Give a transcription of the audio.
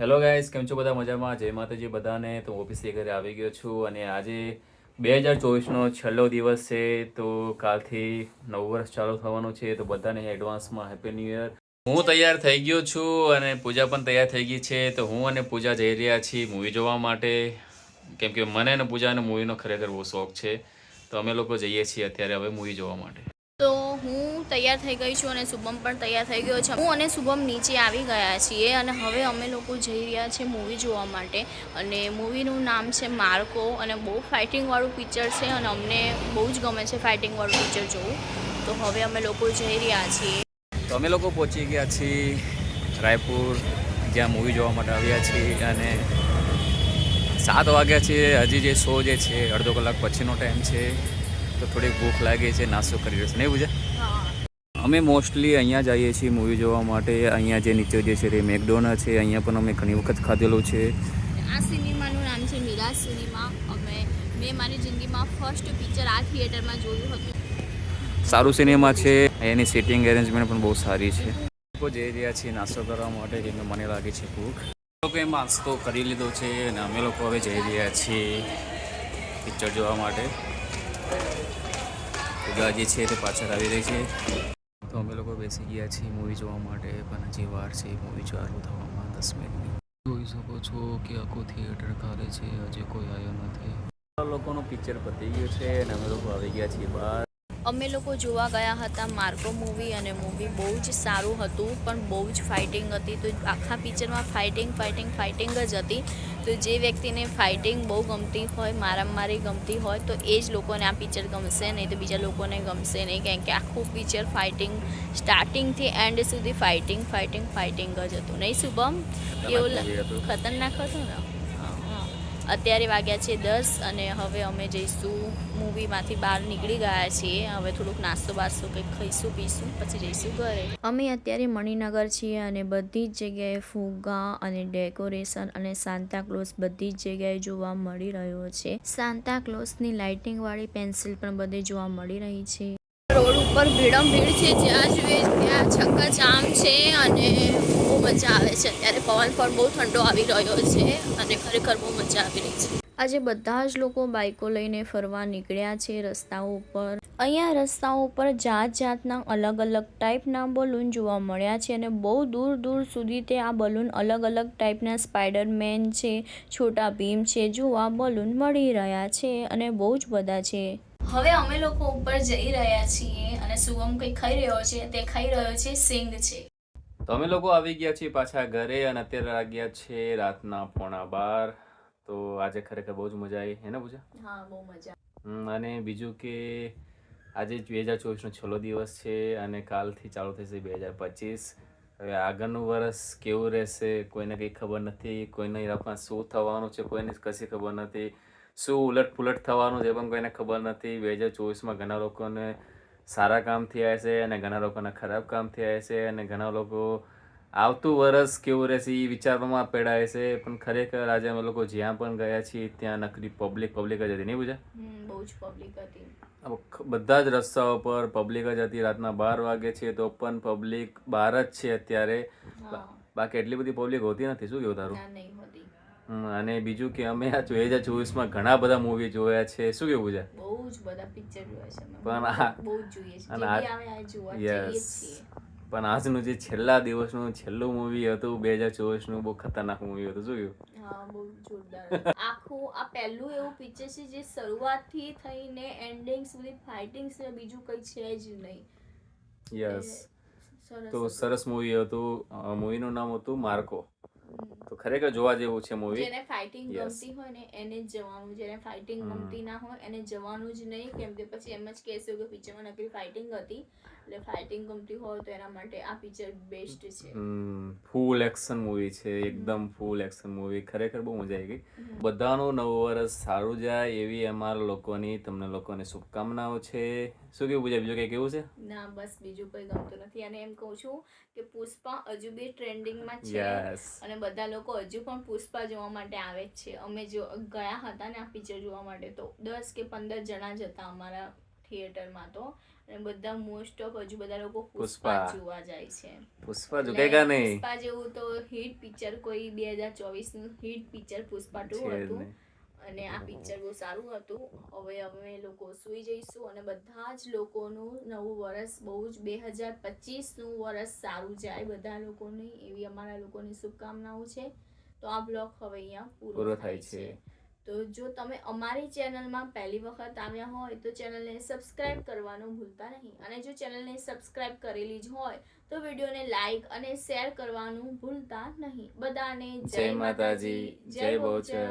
Hello guys, કેમ છો બધા? મજામાં? જય માતાજી બધાને. તો ઓફિસથી ઘરે આવી ગયો છું અને આજે બે હજાર ચોવીસનો છેલ્લો દિવસ છે. તો કાલથી નવું વર્ષ ચાલુ થવાનું છે. તો બધાને એડવાન્સમાં હેપી ન્યૂ યર હું તૈયાર થઈ ગયો છું અને પૂજા પણ તૈયાર થઈ ગઈ છે. તો હું અને પૂજા જઈ રહ્યા છીએ મૂવી જોવા માટે. કેમ કે મને અને પૂજાને મૂવીનો ખરેખર બહુ શોખ છે. તો અમે લોકો જઈએ છીએ અત્યારે હવે મૂવી જોવા માટે. તો હું તૈયાર થઈ ગઈ છું અને શુભમ પણ તૈયાર થઈ ગયો છે. હું અને શુભમ નીચે આવી ગયા છીએ અને હવે અમે લોકો જઈ રહ્યા છીએ મૂવી જોવા માટે. અને મૂવીનું નામ છે માર્કો અને બહુ ફાઇટિંગવાળું પિક્ચર છે અને અમને બહુ જ ગમે છે ફાઇટિંગવાળું પિક્ચર જોવું. તો હવે અમે લોકો જઈ રહ્યા છીએ. તો અમે લોકો પહોંચી ગયા છીએ રાયપુર, જ્યાં મૂવી જોવા માટે આવ્યા છીએ અને સાત વાગ્યા છે. હજી જે શો જે છે, અડધો કલાક પછીનો ટાઈમ છે. તો થોડીક ભૂખ લાગે છે નાસ્તો કરી રહ્યો છે નહીં પૂજા? અમે મોસ્ટલી અહીંયા જઈએ છીએ મૂવી જોવા માટે. અહીંયા જે નીચે જે છે તે મેકડોના છે અહીંયા પણ અમે ઘણી વખત ખાધેલું છે. આ સિનેમાનું નામ છે મીરા સિનેમા. અમે મેં મારી જિંદગીમાં ફર્સ્ટ પિક્ચર આ થિયેટરમાં જોયું હતું. સારું સિનેમા છે. એની સિટિંગ એરેન્જમેન્ટ પણ બહુ સારી છે. લોકો જઈ રહ્યા છીએ નાસ્તો કરવા માટે કેમ મને લાગે છે ભૂખ. લોકોએ નાસ્તો કરી લીધો છે અને અમે લોકો હવે જઈ રહ્યા છીએ પિક્ચર જોવા માટે. પૂજા જે છે તે પાછળ આવી રહી છે. તો અમે લોકો બેસી ગયા છીએ મૂવી જોવા માટે, પણ હજી વાર છે મૂવી ચાલુ થવામાં દસ મિનિટની. જોઈ શકો છો કે આખું થિયેટર ખાલી છે, હજી કોઈ આવ્યો નથી. લોકોનું પિક્ચર પતી ગયું છે અને અમે લોકો આવી ગયા છીએ બહાર. અમે લોકો જોવા ગયા હતા માર્કો મૂવી અને મૂવી બહુ જ સારું હતું પણ બહુ જ ફાઇટિંગ હતી. તો આખા પિક્ચરમાં ફાઇટિંગ ફાઇટિંગ ફાઇટિંગ જ હતી. તો જે વ્યક્તિને ફાઇટિંગ બહુ ગમતી હોય મારામારી ગમતી હોય તો એ જ લોકોને આ પિક્ચર ગમશે નહીં તો બીજા લોકોને ગમશે નહીં. કેમ કે આખું પિક્ચર ફાઇટિંગ સ્ટાર્ટિંગથી એન્ડ સુધી ફાઇટિંગ ફાઇટિંગ ફાઇટિંગ જ હતું. નહીં શુભમ? એવું. ખતરનાક હતું ને. અત્યારે વાગ્યા છે દસ અને હવે અમે જઈશું મૂવીમાંથી બહાર નીકળી ગયા છીએ. હવે થોડુંક નાસ્તો બાસ્તો કંઈક ખાઈશું પીશું પછી જઈશું ઘરે. અમે અત્યારે મણિનગર છીએ અને બધી જ જગ્યાએ ફુગ્ગા અને ડેકોરેશન અને સાન્તા ક્લોઝ બધી જ જગ્યાએ જોવા મળી રહ્યો છે. સાન્તા ક્લોઝની લાઇટિંગ વાળી પેન્સિલ પણ બધે જોવા મળી રહી છે. રોડ ઉપર ભીડમ ભીડ છે. જ્યાં જોઈએ ત્યાં છક્કા જામ છે અને બહુ મજા આવે છે. અત્યારે પવન પણ બહુ ઠંડો આવી રહ્યો છે અને ખરેખર બહુ મજા આવી રહી છે. આજે બધા જ લોકો બાઇકો લઈને ફરવા નીકળ્યા છે રસ્તાઓ ઉપર. અહીંયા રસ્તાઓ ઉપર જાત જાતના અલગ અલગ ટાઈપના બલૂન જોવા મળ્યા છે અને બહુ દૂર દૂર સુધી તે આ બલૂન અલગ અલગ ટાઈપના સ્પાઈડરમેન છે છોટા ભીમ છે જોવા બલૂન મળી રહ્યા છે અને બહુ જ બધા છે. હવે અમે લોકો ઉપર જઈ રહ્યા છીએ અને શુભમ કંઈ ખાઈ રહ્યો છે? તે ખાઈ રહ્યો છે સિંગ છે. તો અમે લોકો આવી ગયા છીએ પાછા ઘરે અને અત્યારે વાગ્યા છે રાતના પોણા બાર. તો આજે ખરેખર બહુ જ મજા આવી. હે ને પૂજા? હા બહુ મજા અને બીજું કે આજે બે હજાર ચોવીસનો છેલ્લો દિવસ છે અને કાલથી ચાલુ થશે બે હજાર પચીસ. હવે આગળનું વર્ષ કેવું રહેશે કોઈને કંઈ ખબર નથી. કોઈને રાખમાં શું થવાનું છે કોઈને કશી ખબર નથી. શું ઉલટ પુલટ થવાનું છે પણ કોઈને ખબર નથી. બે હજાર ચોવીસમાં ઘણા લોકોને સારા કામ થયા છે અને ઘણા લોકોના ખરાબ કામ થયા છે અને ઘણા લોકો આવતું વરસ કેવું રહેશે એ વિચારવામાં પેડાય છે પણ ખરેખર આજે અમે લોકો જ્યાં પણ ગયા છીએ ત્યાં નકરી પબ્લિક પબ્લિક જ હતી નહીં પૂજા? બહુ જ પબ્લિક હતી. બધા જ રસ્તાઓ પર પબ્લિક જ હતી રાતના બાર વાગે છે તો પણ પબ્લિક બહાર જ છે અત્યારે. બાકી એટલી બધી પબ્લિક હોતી નથી શું કેવું તારું? અને બીજું કે અમે આ બે હજાર ચોવીસમાં ઘણા બધા મૂવી જોયા છે. શું કેવું છે? બહુ જ બધા પિક્ચર જોયા છે પણ આ- બહુ જોઈએ છે. આવે જોવા. છીએ. પણ આજનું જે છેલ્લા દિવસનું છેલ્લું મૂવી હતું બે હજાર ચોવીસનું બહુ ખતરનાક મૂવી હતું. શું કેવું? હા બહુ જોરદાર આખું આ પહેલું એવું પિક્ચર છે જે શરૂઆતથી થઈને એન્ડિંગ સુધી ફાઇટિંગ છે બીજું કંઈ છે જ નહીં. યસ તો સરસ મૂવી હતું. મૂવીનું નામ હતું માર્કો. તો ખરેખર જોવા જેવું છે મૂવી જેને ફાઇટિંગ ગમતી હોય ને એને જ જવાનું જેને ફાઇટિંગ ગમતી ના હોય એને જવાનું જ નહીં. કેમ કે પછી એમ જ કહેશે કે પિક્ચરમાં નકરી ફાઇટિંગ હતી. એટલે ફાઇટિંગ ગમતી હોય તો એના માટે આ પિક્ચર બેસ્ટ છે. ફૂલ એક્શન મૂવી છે. એકદમ ફૂલ એક્શન મૂવી ખરેખર બહુ મજા આવી ગઈ. બધાનો નવું વર્ષ સારું જાય એવી અમારા લોકોની તમને લોકોને શુભકામનાઓ છે. શું કેવું પૂજા બીજું કંઈ કેવું છે? ના બસ બીજું કોઈ ગમતું નથી. અને એમ કહું છું કે પુષ્પા હજુ બી ટ્રેન્ડિંગમાં છે. યસ અને બધા લોકો હજુ પણ પુષ્પા જોવા માટે આવે જ છે. અમે જો ગયા હતા ને આ પિક્ચર જોવા માટે તો દસ કે પંદર જણા જ હતા અમારા થિયેટરમાં તો. અને બધા મોસ્ટ ઓફ હજુ બધા લોકો પુષ્પા. જોવા જાય છે. પુષ્પા ઝુકેગા નહીં. પુષ્પા જેવું તો હિટ પિક્ચર કોઈ બે હજાર ચોવીસનું હિટ પિક્ચર પુષ્પા ટુ હતું. અને આ પિક્ચર બહુ સારું હતું. હવે અમે લોકો સુઈ જઈશું અને બધા જ લોકોનું નવું વર્ષ બહુ જ બે હજાર પચીસનું વર્ષ સારું જાય બધા લોકોની એવી અમારા લોકોની શુભકામનાઓ છે. તો આ બ્લોગ હવે અહીંયા પૂરો થાય છે. છે. તો જો તમે અમારી ચેનલમાં પહેલી વખત આવ્યા હોય તો ચેનલને સબસ્ક્રાઇબ કરવાનું ભૂલતા નહીં. અને જો ચેનલને સબસ્ક્રાઇબ કરેલી જ હોય તો વિડીયોને લાઈક અને શેર કરવાનું ભૂલતા નહીં. બધાને જય માતાજી જય બહુચર